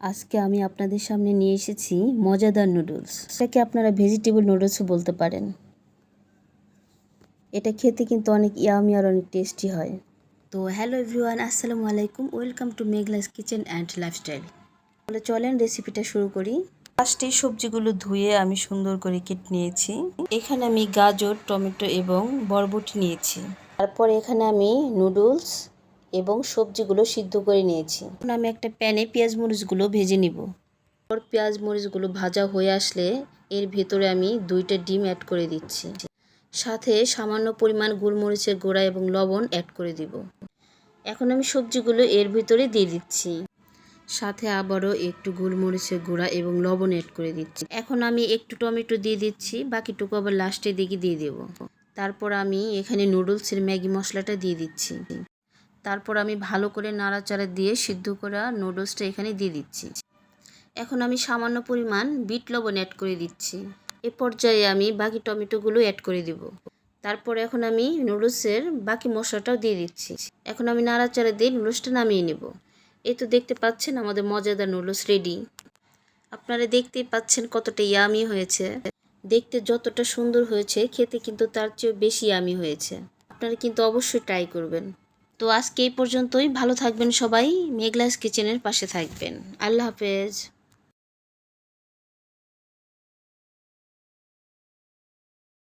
আজকে আমি আপনাদের সামনে নিয়ে এসেছি মজাদার নুডলস এটাকে আপনারা ভেজিটেবল নুডলসও বলতে পারেন। এটা খেতে কিন্তু অনেক ইয়ামি আর অনেক টেস্টি হয়। তো হ্যালো এভরিওয়ান আসসালামু আলাইকুম। Welcome to Meghla's kitchen and lifestyle তাহলে চলেন রেসিপিটা শুরু করি। ফার্স্টে সবজিগুলো ধুয়ে আমি সুন্দর করে কেটে নিয়েছি। এখানে আমি গাজর, টমেটো এবং বরবটি নিয়েছি। তারপর এখানে আমি নুডলস এবং সবজিগুলো সিদ্ধ করে নিয়েছি। এখন আমি একটা প্যানে পেঁয়াজ মরিচগুলো ভেজে নিব। তারপর পেঁয়াজ মরিচগুলো ভাজা হয়ে আসলে এর ভেতরে আমি দুইটা ডিম অ্যাড করে দিচ্ছি। সাথে সামান্য পরিমাণ গোলমরিচের গুঁড়া এবং লবণ অ্যাড করে দিব। এখন আমি সবজিগুলো এর ভিতরে দিয়ে দিচ্ছি। সাথে আবারও একটু গোলমরিচের গুঁড়া এবং লবণ অ্যাড করে দিচ্ছি। এখন আমি একটু টমেটো দিয়ে দিচ্ছি, বাকিটুকু আবার লাস্টের দিকে দিয়ে দেব। তারপর আমি এখানে নুডলসের ম্যাগি মশলাটা দিয়ে দিচ্ছি। তারপর আমি ভালো করে নাড়াচাড়া দিয়ে সিদ্ধ করা নুডলসটা এখানে দিয়ে দিচ্ছি। এখন আমি সামান্য পরিমাণ বিট লবণ অ্যাড করে দিচ্ছি। এ পর্যায়ে আমি বাকি টমেটোগুলো অ্যাড করে দিব। তারপর এখন আমি নুডলসের বাকি মশলাটাও দিয়ে দিচ্ছি। এখন আমি নাড়াচাড়া দিয়ে নুডলসটা নামিয়ে নেব। এই তো দেখতে পাচ্ছেন আমাদের মজাদার নুডলস রেডি আপনারা দেখতেই পাচ্ছেন কতটা ইয়ামি হয়েছে। দেখতে যতটা সুন্দর হয়েছে, খেতে কিন্তু তার চেয়েও বেশি ইয়ামি হয়েছে। আপনারা কিন্তু অবশ্যই ট্রাই করবেন। তো আজকে এই পর্যন্তই। ভালো থাকবেন সবাই। মেঘলাস কিচেনের পাশে থাকবেন। আল্লাহ হাফেজ।